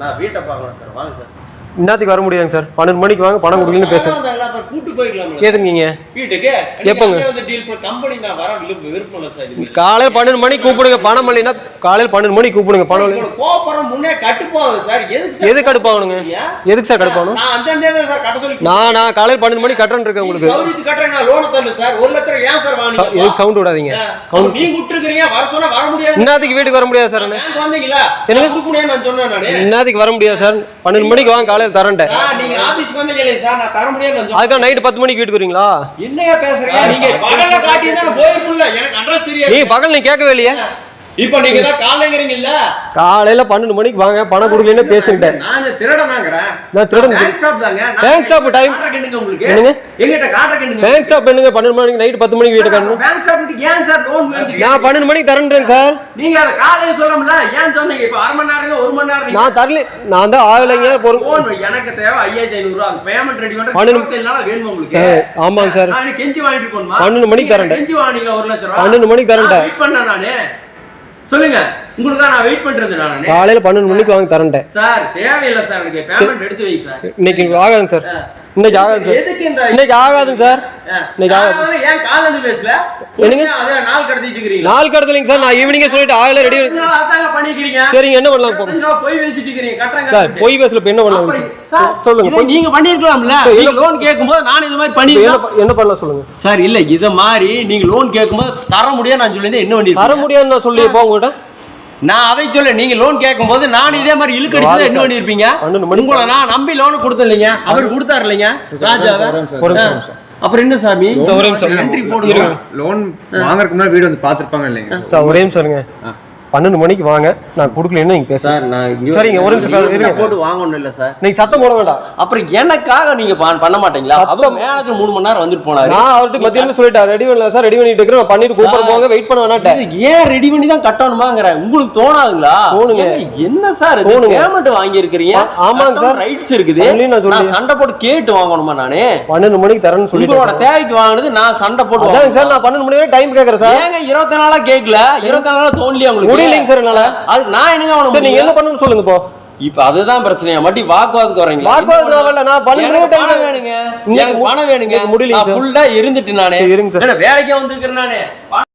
நான் வீட்டை பார்க்கணும் சார். வாங்க சார். இன்னத்துக்கு வர முடியாதுங்க சார். பன்னெண்டு மணிக்கு வாங்க பணம் கொடுக்கலன்னு பேசுங்க வந்தாங்களா, அப்புறம் கூட்டு போய்க்கலாம் வீட்டுக்கு? எப்பங்க? காலையில் பன்னெண்டு மணிக்கு கூப்பிடுங்க பணம் இல்லைன்னா காலையில் பன்னெண்டு மணிக்கு கூப்பிடுங்க பணம் இல்லை. உங்களோட கோபுரம் முன்னே கட்டுப்போகுது சார். எதுக்கு கடுப்பாகணுங்க? எதுக்கு சார் கடுப்பாகணும் நான் அஞ்சாம் தேதி தான் சார் கட்ட சொல்லி நான் நான் காலையில் பன்னெண்டு மணிக்கு கட்டுறேன் இருக்கேன் உங்களுக்கு. சௌரியத்துக்கு கட்டுறேன் நான் லோன் தரல சார். ஒரு லட்சம் ஏன் சார் ச- வாங்க எதுக்கு சவுண்ட் விடாதீங்க? நீங்க விட்டுருக்கீங்க வர சொன்னா வர முடியாது. இன்னத்துக்கு வீட்டுக்கு வர முடியாது சார் நான் வந்தீங்களா என்னங்க? கொடுக்க முடியாது நான் சொன்னேன் நானு. இன்னத்துக்கு வர முடியாது சார். பன்னெண்டு மணிக்கு வாங்க காலையில் தரேன்ட்டேன் நீங்க ஆபீஸ்க்கு சார்? நான் தர முடியாது பத்து மணிக்கு வீட்டுக்கு வரீங்களா? என்னங்க பேசுறீங்க? நீங்க காட்டி தான் போயிருக்கும்ல. எனக்கு அட்ரஸ் தெரியாது. நீங்க பகல் நீ கேட்கவே இல்லையா? இப்போ நீங்க தான் காலைங்கிறீங்க இல்ல காலையில பன்னெண்டு மணிக்கு வாங்க பணம் கொடுக்கலன்னு பேசிக்கிட்டேன். நான் திருடனாங்கிறேன் நான் திருடன் பேங்க் ஸ்டாப் தாங்க. stop time. காட்டுற கண்ணுங்க உங்களுக்கு. என்னங்க? எங்கிட்ட காட்டுற கண்ணுங்க பேங்க் ஸ்டாப் பண்ணுங்க பன்னெண்டு மணிக்கு நைட்டு பத்து மணிக்கு வீட்டுக்கு வரணும். பேங்க் ஸ்டாப்க்கு ஏன் சார் லோன் வேணும் நான் பன்னெண்டு மணிக்கு தரேன்றேன் சார். நீங்க அதை காலையில சொல்லணும்ல ஏன் சொன்னீங்க? இப்போ அரை மணி நேரம் ஒரு மணி நேரம் நான் தரல நான் தான் ஆகலைங்க பொறு லோன் எனக்கு தேவை ஐயாயிரத்தி ஐநூறு ரூபா. அது பேமெண்ட் ரெடி பன்னெண்டு- இருபத்தேழு நாளா வேணும் உங்களுக்கு? சார் ஆமாங்க சார். நான் கெஞ்சி வாங்கிட்டு போகணுமா? பன்னெண்டு மணிக்கு நீங்க தரேன். கெஞ்சி வாங்கினீங்களா ஒரு லட்சம் ரூபா. பன்னெண்டு மணிக்கு தரேன்ட்டேன். வெயிட் பண்ணேன் நானு? சொல்லுங்க. உங்களுக்கு நான் வெயிட் பண்றது நானு. காலையில பன்னெண்டு மணிக்கு வாங்க தரேன்ட்டேன். சார் தேவையில்லை சார் எனக்கு பேமெண்ட் எடுத்து வை சார். இன்னைக்கு ஆகாதுங்க சார். இன்னைக்கு ஆகாது சார். இந்த இன்னைக்கு ஆகாதுங்க சார். இன்னைக்கு ஆகாது. ஏன் பேசல? என்னங்க? நாள் கடத்திட்டு இருக்கிறீங்களா நாள் கடத்தலைங்க சார். நான் ஈவினிங்கே சொல்லிட்டு ஆகல ரெடி பண்ணிக்கிறீங்க? சரிங்க என்ன பண்ணலாம் பொய் பேசிட்டு கட்டுறாங்க சார் பொய் பேசல என்ன பண்ணலாம்? சார் சொல்லுங்க நீங்க பண்ணிருக்கலாம்ல? நீங்க லோன் கேட்கும்போது நான் இது மாதிரி பண்ணி என்ன பண்ணலாம் சொல்லுங்க? சார் இல்ல இத மாதிரி நீங்க லோன் கேட்கும்போது தர முடியாது நான் சொல்லியிருந்தேன். என்ன பண்ணி தர முடியாதுன்னு நான் சொல்லி இப்போ உங்ககிட்ட நான் அதை சொல்ல நீங்க லோன் கேட்கும்போது நான் இதே மாதிரி இழுக்கடிச்சு என்ன பண்ணிருப்பீங்க? உங்களை நான் நம்பி லோன் கொடுத்தேன் இல்லைங்க. அவர் கொடுத்தாரு இல்லைங்க. ராஜாவை? ஒரு நிமிஷம் சார். அப்புறம் என்ன சாமி? ஒரே நிமிஷம். லோன் வாங்குறதுக்கு முன்னாடி வீடு வந்து பாத்துருப்பாங்க இல்லைங்க. ஒரே நிமிஷம் பன்னெண்டு மணிக்கு வாங்க. நான் கொடுக்கலன்னு நீங்க சார் நான் சரிங்க, ஒரு நிமிஷம். போட்டு வாங்கணும் இல்ல சார். நீங்க சத்தம் போட வேண்டாம். அப்புறம் எனக்காக நீங்க பண்- பண்ண மாட்டீங்களா? அவர் மேனேஜர் மூணு மணி நேரம் வந்துட்டு போனாரு. நான் அவர்கிட்ட மத்தியானம் சொல்லிட்டேன். ரெடி பண்ணல சார் ரெடி பண்ணிட்டு இருக்கிறேன். பண்ணிட்டு கூப்பிட போங்க வெயிட் பண்ண வேணாட்டேன் ஏன் ரெடி பண்ணி தான் கட்டணுமாங்கிற உங்களுக்கு தோணாதுங்களா? தோணுங்க. என்ன சார் தோணுங்க. பேமெண்ட் வாங்கி இருக்கிறீங்க ஆமாங்க சார். ரைட்ஸ் இருக்குது. நான் சொல்லி- சண்டை போட்டு கேட்டு வாங்கணுமா நானு? பன்னெண்டு மணிக்கு தரேன்னு உங்களோட சொல்லிட்டு தேவைக்கு வாங்கினது நான் சண்டை போட்டு? சார் நான் பன்னெண்டு மணி வரை டைம் கேட்கறேன் சார். ஏங்க இருபத்தி நாளா கேட்கல இருபத்தி நாளா தோணலையா உங்களுக்கு? முடியலைங்க சார் என்னால. அது நான் என்னங்க அவன நீங்க என்ன பண்ணணும்னு சொல்லுங்க இப்போ இப்ப அதுதான் பிரச்சனையா மட்டி வாக்குவாதத்துக்கு வரீங்களா? வாக்குவாதத்துக்கு நான் பணம் வேணுங்க. எனக்கு பணம் வேணுங்க. சார். ஃபுல்லா இருந்துட்டு நானே. இருங்க சார். வேலைக்கே வந்திருக்கிறேன் நானே.